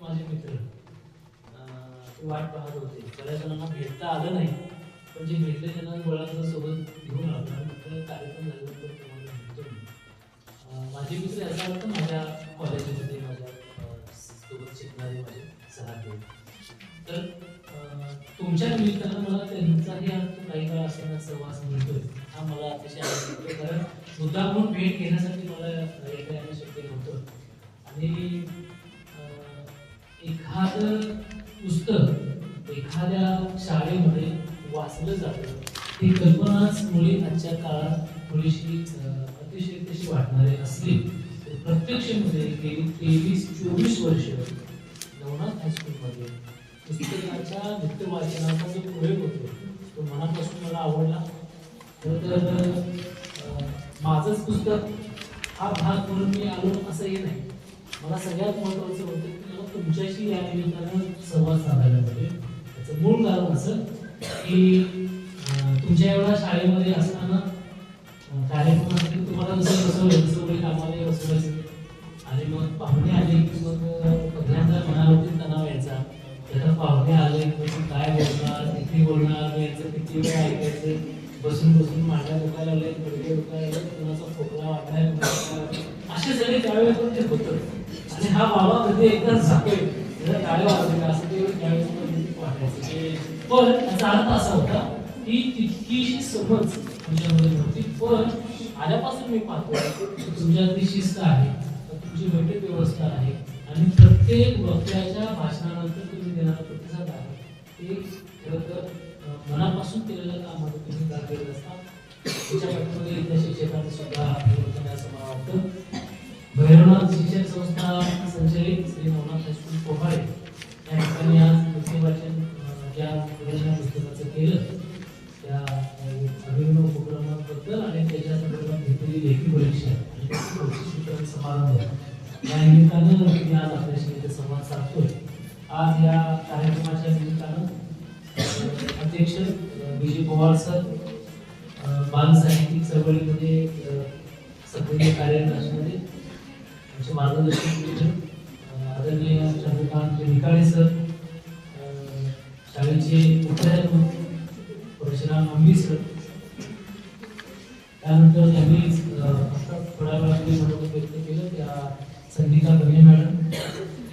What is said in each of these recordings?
माझे मित्र ते वाट पाहत होते. बऱ्याच जणांना भेटता आलं नाही पण जे भेटले त्यांना मुलांना सोबत घेऊन आलो. आणि कार्यक्रम झाल्यानंतर तुम्हाला भेटतो माझे मित्र याचा अर्थ माझ्या कॉलेजमध्ये माझ्या सोबत शिकणारे माझे सहकारी तर तुमच्या निमित्तानं मला त्यांचाही अर्थ काही काळ असताना सहवास मिळतोय. हा मला अतिशय आवडतो कारण मुद्दा म्हणून भेट घेण्यासाठी मला येता येणं शक्य नव्हतं. आणि एखादं पुस्तक एखाद्या शाळेमध्ये वाचलं जातं. ही कल्पनाच मुळे आजच्या काळात थोडीशी अतिशय तशी वाटणारी असली तर प्रत्यक्षमध्ये गेली तेवीस चोवीस वर्ष नवनाथ हायस्कूलमध्ये पुस्तकाच्या नित्य वाचनाचा जो प्रयोग होतो. तो मनापासून मला आवडला. तर माझंच पुस्तक हा भाग म्हणून मी आलो असंही नाही. मला सगळ्यात महत्त्वाचं होतं म्हणजे की मला तुमच्याशी या निमित्तानं संवाद साधायला पाहिजे त्याचं मूळ कारण असं की तुमच्या एवढ्या शाळेमध्ये असताना कार्यक्रमासाठी तुम्हाला जसं बसवलं तसं कामाला आम्हालाही बसवायचं आणि मग पाहुणे आले की मग अं, पहिल्यांदा मनावरती तणाव यायचा. त्याला पाहुणे आले की मग काय बोलणार किती बोलणार यायचं किती वेळ ऐकायचं. बसून बसून मांड्या दुखायला लागले गुडघे दुखायला लागले कुणाचा खोकला वाटायला असे सगळे त्यावेळेस पण ते होतं. आणि हा बाबा कधी एकदा झाकोय त्याला टाळ्या वाजवल्या असं ते त्यावेळेस पण वाटायचं. पण त्याचा अर्थ असा होता की तितकीशी समज तुमच्यामध्ये नव्हती. पण आल्यापासून मी पाहतो की तुमच्यातली शिस्त आहे तुमची बैठक व्यवस्था आहे. आणि प्रत्येक वक्त्याच्या भाषणानंतर तुम्ही देणारा प्रतिसाद आहे. ते मनापासून केलेलं काम आता तुम्ही का करत असता. तुमच्या पाठीमध्ये इथल्या शिक्षकांचं सुद्धा योगदान असं मला वाटतं भैरवनाथ शिक्षण संस्था संचालित श्री नवनाथ हायस्कूल पोहाळे या ठिकाणी आज पुस्तक ज्या मुलांना पुस्तकाचं केलं त्या अभिनव उपक्रमाबद्दल आणि त्याच्या संदर्भात घेतलेली लेखी परीक्षा आणि समारंभ या निमित्तानं मी आज आपल्याशी संवाद साधतोय. आज या कार्यक्रमाच्या निमित्तानं अध्यक्ष विजय पवार सर बाल साहित्यिक चळवळीमध्ये अं, सक्रिय कार्य असणारे आमचे मार्गदर्शक आदरणीय चंद्रकांत निकाळे सर शाळेचे मुख्याध्यापक परशुराम आंबी सर. त्यानंतर त्यांनी आता थोड्या वेळापूर्वी म्हणून व्यक्त केलं त्या संगीता बने मॅडम.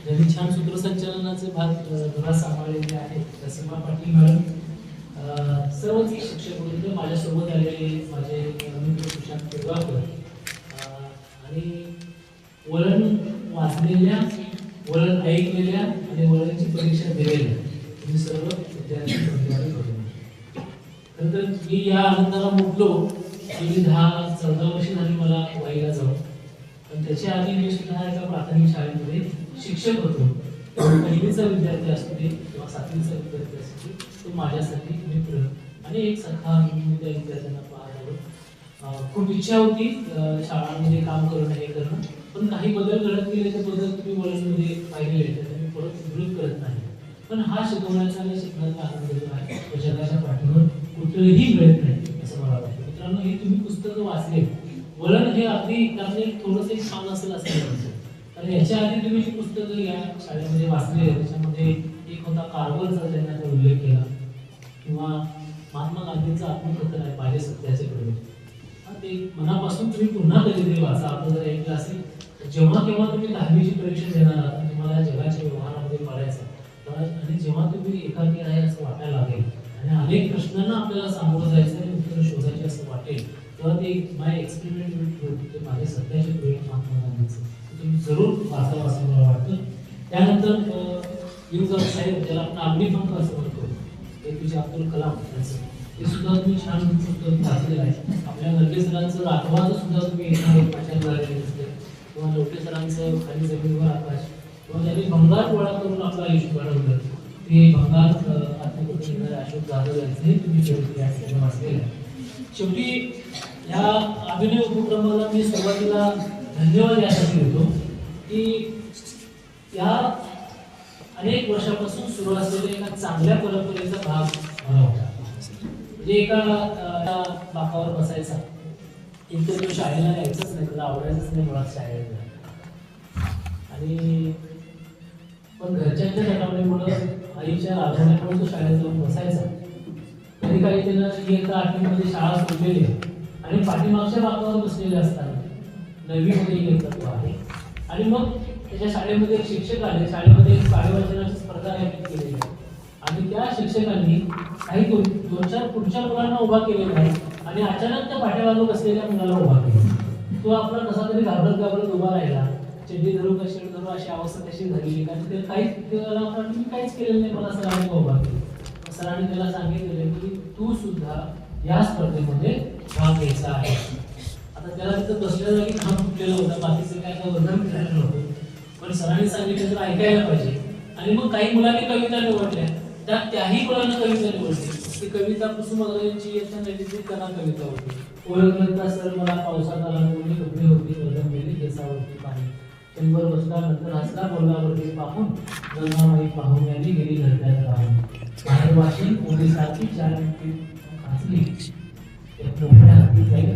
ज्यांनी छान सूत्रसंचालनाचे भाग घरात सांभाळलेले आहेत. त्या सीमा पाटील मॅडम सर्वच शिक्षक वृंद माझ्यासोबत आलेले माझे मित्र सुशांत पेडगावकर आणि वळण वाचलेल्या वळण ऐकलेल्या आणि वळणची परीक्षा दिलेल्या. तुम्ही सर्व विद्यार्थी नंतर मी या आनंदाला मुकलो गेली दहा चौदा वर्ष झाली मला वाईला जाऊन. पण त्याच्या आधी मी सुद्धा एका प्राथमिक शाळेमध्ये शिक्षक होतो. पहिलीचा विद्यार्थी असू दे किंवा सातवीचा विद्यार्थी असू दे तो माझ्यासाठी मित्र. एक सखा मी त्या विद्यार्थ्यांना पाहत आलो खूप इच्छा होती शाळांमध्ये काम करणं हे करणं पण काही बदल घडत गेले ते बदल तुम्ही वळणमध्ये म्हणजे पाहिलेले तर मी परत विरोध करत नाही. पण हा शिकवण्याचा आणि शिकण्याचा आनंद जो आहे तो जगाच्या पाठीवर कुठेही मिळत नाही असं मला वाटतं. मित्रांनो हे तुम्ही पुस्तकं वाचले. वळण हे अगदी त्यातले थोडंसं एक छान असेल असं मला कारण याच्या आधी तुम्ही जी पुस्तकं या शाळेमध्ये वाचले त्याच्यामध्ये एक होता कारवरचा त्यांना उल्लेख केला. किंवा महात्मा गांधींचं आत्मकथन आहे माझे सत्याचे प्रवेश. हा ते मनापासून तुम्ही पुन्हा कधीतरी वाचा. आपण जर ऐकलं असेल जेव्हा केव्हा तुम्ही दहावीची परीक्षा देणार आहात तुम्हाला या जगाच्या व्यवहारामध्ये पडायचं तर- आणि जेव्हा तुम्ही एकाकी आहे असं वाटायला लागेल आणि अनेक प्रश्नांना आपल्याला सामोरं जायचं आणि उत्तर शोधायचे असं वाटेल तेव्हा ते माय एक्सपेरिमेंट विथ ते माझे सत्याचे प्रयोग महात्मा गांधींचं. ते तुम्ही जरूर वाचावं असं मला वाटतं. त्यानंतर युग साहेब ज्याला आपण आंबी पण असं म्हणतो ए पी जे अब्दुल कलाम यांचं. हे सुद्धा तुम्ही छान पुस्तक वाचलेलं आहे. आपल्या नरगे सरांचं आठवाचं सुद्धा तुम्ही एका दिसते किंवा लोटे सरांचं खाली जमिनीवर आकाश. किंवा त्यांनी भंगार गोळा करून आपलं आयुष्य घडवलं. ते भंगार अं, अशोक जाधव यांचे तुम्ही शेवटी या ठिकाणी वाचलेलं आहे. शेवटी ह्या अभिनय उपक्रमाला मी सुरुवातीला धन्यवाद यासाठी देतो की या अनेक वर्षापासून सुरू असलेल्या एका चांगल्या परंपरेचा भाग मला होता म्हणजे एका बाकावर बसायचा. इतर तो शाळेला यायचंच नाही त्याला आवडायचंच नाही मुळात शाळेला. आणि पण घरच्यांच्या दटावणीमुळे आईच्या रागवण्यामुळे तो शाळेत जाऊन बसायचा. कधी काही त्यांना इयत्ता आठवीमध्ये शाळा सोडलेली आणि पाठीमागच्या बाकावर बसलेले असताना नववीमध्ये इयत्ता तो आहे. आणि मग त्याच्या शाळेमध्ये एक शिक्षक आले. शाळेमध्ये एक वाचनाची स्पर्धा आयोजित केलेली आहे. आणि त्या शिक्षकांनी काही दोन दोन चार पुढच्या मुलांना उभा केलेला आहे आणि अचानक त्या पाठ्याबाजू बसलेल्या मुलाला उभा केला. तो आपला कसा तरी घाबरत घाबरत उभा राहिला. चेंडी धरू का धरू अशी अवस्था त्याची झालेली कारण ते काहीच त्याला मी काहीच केलेलं नाही. मला सरांनी उभा केलं. सरांनी त्याला सांगितलेलं की तू सुद्धा या स्पर्धेमध्ये भाग घ्यायचा आहे. आता त्याला तिथं बसल्या जागी काम फुटलेलं आणि सरांनी सांगितलं तर ऐकायला पाहिजे. आणि मग काही मुलांनी कविता निवडल्या. त्या त्याही मुलांना कविता निवडली. ती कविता कुसुमाग्रजांची येत्या नैतिक त्यांना कविता होती. ओळखलं सर मला पावसात आला मुली कपडे होती वजन गेली केसावरती पाणी. शंभर बसला नंतर हसला बोलावरती पाहून गंगामाई पाहून यांनी गेली घरट्यात राहून. बाहेर वाशी पोलिसाची चार मिनिटे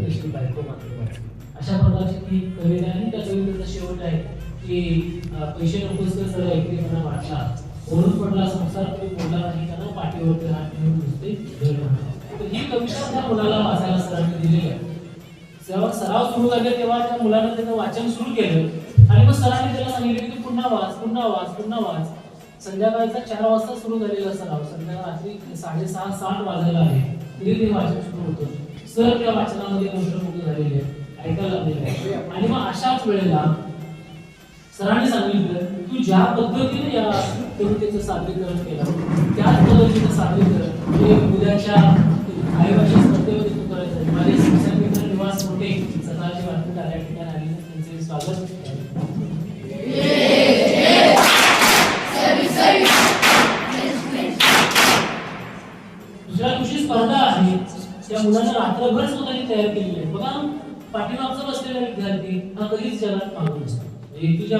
तशी मात्र अशा प्रकारची ती कविता आहे आणि त्या कवितेचा शेवट आहे की पैसे नकोस तर सर ऐकलेपणा वाटला ओढून पडला संसार तरी बोलला नाही त्यांना पाठीवरती हात ठेवून नुसते तर ही कविता त्या मुलाला वाचायला सरांनी दिलेली आहे. जेव्हा सराव सुरू झाले तेव्हा त्या मुलानं त्याचं वाचन सुरू केलं. आणि मग सरांनी त्याला सांगितलं की तू पुन्हा वाच पुन्हा वाच पुन्हा वाच. संध्याकाळचा चार वाजता सुरू झालेला सराव. संध्याकाळ रात्री साडेसहा सात वाजायला आहे तिथे ते वाचन सुरू होतं. सर त्या वाचनामध्ये मंत्रमुग्ध झालेली आहे. ऐकायला लागलेली आहे. आणि मग अशाच वेळेला सरांनी सांगितलं तू ज्या पद्धतीने या कवितेचं सादरीकरण केलं त्याच पद्धतीचं सादरीकरण हे उद्याच्या आयोगाच्या स्पर्धेमध्ये तू करायचं. माझे शिक्षण मित्र निवास मोठे सदाची वाटपूट आल्या ठिकाणी आले त्यांचे स्वागत. दुसऱ्या दिवशी स्पर्धा आहे त्या मुलांना रात्रभर स्वतःची तयार केली आहे. बघा पाठीमागचा बसलेला विद्यार्थी हा कधीच जगात पाहू नसतो. तुझ्या